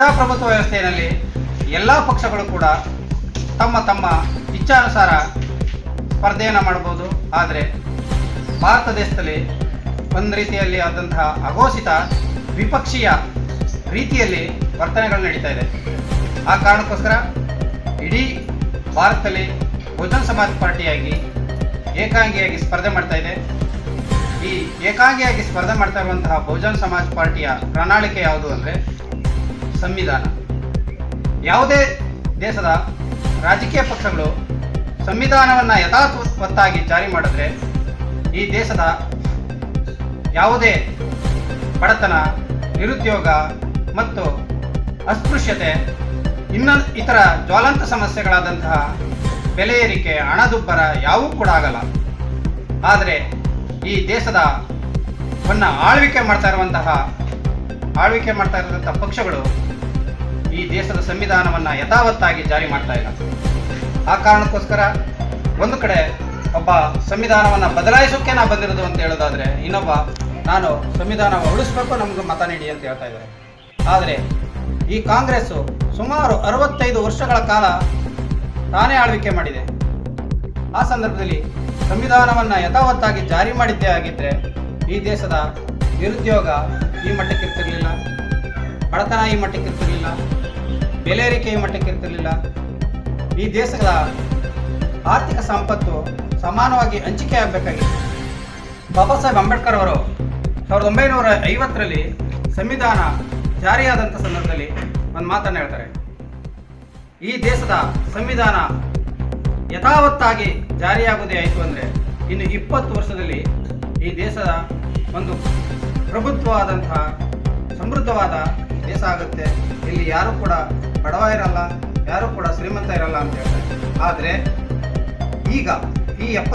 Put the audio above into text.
ಪ್ರಜಾಪ್ರಭುತ್ವ ವ್ಯವಸ್ಥೆಯಲ್ಲಿ ಎಲ್ಲ ಪಕ್ಷಗಳು ಕೂಡ ತಮ್ಮ ತಮ್ಮ ಇಚ್ಛಾನುಸಾರ ಸ್ಪರ್ಧೆಯನ್ನು ಮಾಡಬಹುದು. ಆದರೆ ಭಾರತ ದೇಶದಲ್ಲಿ ಒಂದು ರೀತಿಯಲ್ಲಿ ಆದಂತಹ ಅಘೋಷಿತ ವಿಪಕ್ಷೀಯ ರೀತಿಯಲ್ಲಿ ವರ್ತನೆಗಳು ನಡೀತಾ ಇದೆ. ಆ ಕಾರಣಕ್ಕೋಸ್ಕರ ಇಡೀ ಭಾರತದಲ್ಲಿ ಬಹುಜನ ಸಮಾಜ್ ಪಾರ್ಟಿಯಾಗಿ ಏಕಾಂಗಿಯಾಗಿ ಸ್ಪರ್ಧೆ ಮಾಡ್ತಾ ಇದೆ. ಈ ಏಕಾಂಗಿಯಾಗಿ ಸ್ಪರ್ಧೆ ಮಾಡ್ತಾ ಇರುವಂತಹ ಬಹುಜನ ಸಮಾಜ್ ಪಾರ್ಟಿಯ ಪ್ರಣಾಳಿಕೆ ಯಾವುದು ಅಂದರೆ ಸಂವಿಧಾನ. ಯಾವುದೇ ದೇಶದ ರಾಜಕೀಯ ಪಕ್ಷಗಳು ಸಂವಿಧಾನವನ್ನು ಯಥಾವತ್ತಾಗಿ ಜಾರಿ ಮಾಡಿದ್ರೆ ಈ ದೇಶದ ಯಾವುದೇ ಬಡತನ, ನಿರುದ್ಯೋಗ ಮತ್ತು ಅಸ್ಪೃಶ್ಯತೆ, ಇನ್ನ ಇತರ ಜ್ವಾಲಂತ ಸಮಸ್ಯೆಗಳಾದಂತಹ ಬೆಲೆ ಏರಿಕೆ, ಹಣದುಬ್ಬರ ಯಾವೂ ಕೂಡ ಆಗಲ್ಲ. ಆದರೆ ಈ ದೇಶದ ವನ್ನ ಆಳ್ವಿಕೆ ಮಾಡ್ತಾ ಇರುವಂತಹ, ಆಳ್ವಿಕೆ ಮಾಡ್ತಾ ಇರುವಂತಹ ಪಕ್ಷಗಳು ದೇಶದ ಸಂವಿಧಾನವನ್ನು ಯಥಾವತ್ತಾಗಿ ಜಾರಿ ಮಾಡ್ತಾ ಇಲ್ಲ. ಆ ಕಾರಣಕ್ಕೋಸ್ಕರ ಒಂದು ಕಡೆ ಒಬ್ಬ ಸಂವಿಧಾನವನ್ನು ಬದಲಾಯಿಸೋಕೆ ನಾ ಬಂದಿರೋದು ಅಂತ ಹೇಳೋದಾದ್ರೆ ಇನ್ನೊಬ್ಬ, ನಾನು ಸಂವಿಧಾನ ಉಳಿಸ್ಬೇಕು, ನಮ್ಗೆ ಮತ ನೀಡಿ ಅಂತ ಹೇಳ್ತಾ ಇದ್ದಾರೆ. ಆದರೆ ಈ ಕಾಂಗ್ರೆಸ್ಸು ಸುಮಾರು ಅರವತ್ತೈದು ವರ್ಷಗಳ ಕಾಲ ತಾನೇ ಆಳ್ವಿಕೆ ಮಾಡಿದೆ. ಆ ಸಂದರ್ಭದಲ್ಲಿ ಸಂವಿಧಾನವನ್ನು ಯಥಾವತ್ತಾಗಿ ಜಾರಿ ಮಾಡಿದ್ದೇ ಆಗಿದ್ದರೆ ಈ ದೇಶದ ನಿರುದ್ಯೋಗ ಈ ಮಟ್ಟಕ್ಕೆ ಇರ್ತಿರಲಿಲ್ಲ ಬಡತನ ಈ ಮಟ್ಟಕ್ಕೆ ಇರ್ತಿರ್ಲಿಲ್ಲ ಬೆಲೆ ಮಟ್ಟಕ್ಕೆ ಇರ್ತಿರ್ಲಿಲ್ಲ. ಈ ದೇಶದ ಆರ್ಥಿಕ ಸಂಪತ್ತು ಸಮಾನವಾಗಿ ಹಂಚಿಕೆ ಆಗಬೇಕಾಗಿತ್ತು. ಬಾಬಾ ಸಾಹೇಬ್ ಅಂಬೇಡ್ಕರ್ ಅವರು ಸಾವಿರದ ಒಂಬೈನೂರ ಐವತ್ತರಲ್ಲಿ ಸಂವಿಧಾನ ಜಾರಿಯಾದಂಥ ಸಂದರ್ಭದಲ್ಲಿ ಒಂದು ಮಾತನ್ನು ಹೇಳ್ತಾರೆ. ಈ ದೇಶದ ಸಂವಿಧಾನ ಯಥಾವತ್ತಾಗಿ ಜಾರಿಯಾಗುವುದೇ ಆಯಿತು ಅಂದರೆ ಇನ್ನು ಇಪ್ಪತ್ತು ವರ್ಷದಲ್ಲಿ ಈ ದೇಶದ ಒಂದು ಪ್ರಭುತ್ವವಾದಂತಹ ಸಮೃದ್ಧವಾದ ದೇಶ ಆಗುತ್ತೆ. ಇಲ್ಲಿ ಯಾರು ಕೂಡ ಬಡವ ಇರಲ್ಲ, ಯಾರು ಕೂಡ ಶ್ರೀಮಂತ ಇರಲ್ಲ ಅಂತ ಹೇಳ್ತಾರೆ. ಆದರೆ ಈಗ ಈ